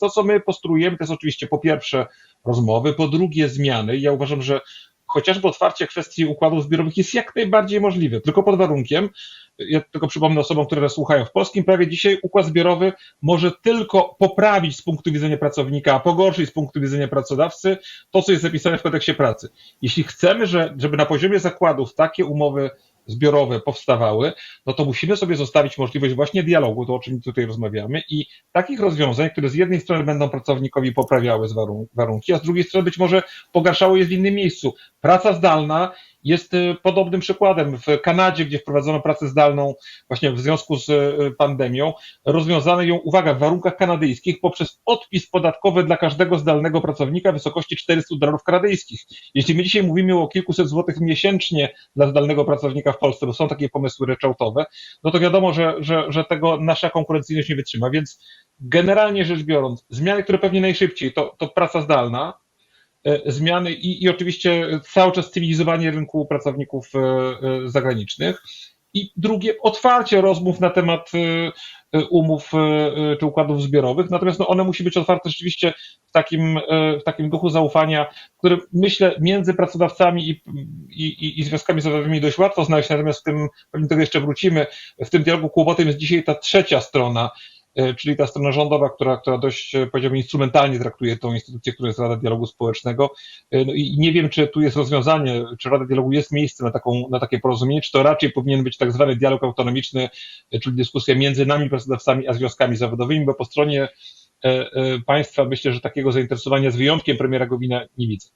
To, co my postulujemy, to jest oczywiście po pierwsze rozmowy, po drugie zmiany. Ja uważam, że chociażby otwarcie kwestii układów zbiorowych jest jak najbardziej możliwe, tylko pod warunkiem, ja tylko przypomnę osobom, które nas słuchają, w polskim prawie dzisiaj układ zbiorowy może tylko poprawić z punktu widzenia pracownika, a pogorszyć z punktu widzenia pracodawcy to, co jest zapisane w kodeksie pracy. Jeśli chcemy, że, żeby na poziomie zakładów takie umowy zbiorowe powstawały, no to musimy sobie zostawić możliwość właśnie dialogu, to o czym tutaj rozmawiamy, i takich rozwiązań, które z jednej strony będą pracownikowi poprawiały warunki, a z drugiej strony być może pogarszały je w innym miejscu. Praca zdalna jest y, podobnym przykładem. W Kanadzie, gdzie wprowadzono pracę zdalną właśnie w związku z y, pandemią, rozwiązano ją, uwaga, w warunkach kanadyjskich poprzez odpis podatkowy dla każdego zdalnego pracownika w wysokości 400 dolarów kanadyjskich. Jeśli my dzisiaj mówimy o kilkuset złotych miesięcznie dla zdalnego pracownika w Polsce, bo są takie pomysły ryczałtowe, no to wiadomo, że, że, że tego nasza konkurencyjność nie wytrzyma. Więc generalnie rzecz biorąc, zmiany, które pewnie najszybciej, to, to praca zdalna, zmiany i, i oczywiście cały czas cywilizowanie rynku pracowników e, e, zagranicznych. I drugie, otwarcie rozmów na temat umów czy układów zbiorowych, natomiast no one musi być otwarte rzeczywiście w takim, w takim duchu zaufania, który myślę między pracodawcami i, i, i związkami zawodowymi dość łatwo znaleźć, natomiast w tym, pewnie do tego jeszcze wrócimy, w tym dialogu kłopotem jest dzisiaj ta trzecia strona, E, czyli ta strona rządowa, która, która dość, e, powiedziałbym, instrumentalnie traktuje tą instytucję, która jest Rada Dialogu Społecznego. E, no i nie wiem, czy tu jest rozwiązanie, czy Rada Dialogu jest miejscem na, taką, na takie porozumienie, czy to raczej powinien być tak zwany dialog autonomiczny, czyli dyskusja między nami, pracodawcami, a związkami zawodowymi, bo po stronie państwa myślę, że takiego zainteresowania z wyjątkiem premiera Gowina nie widzę.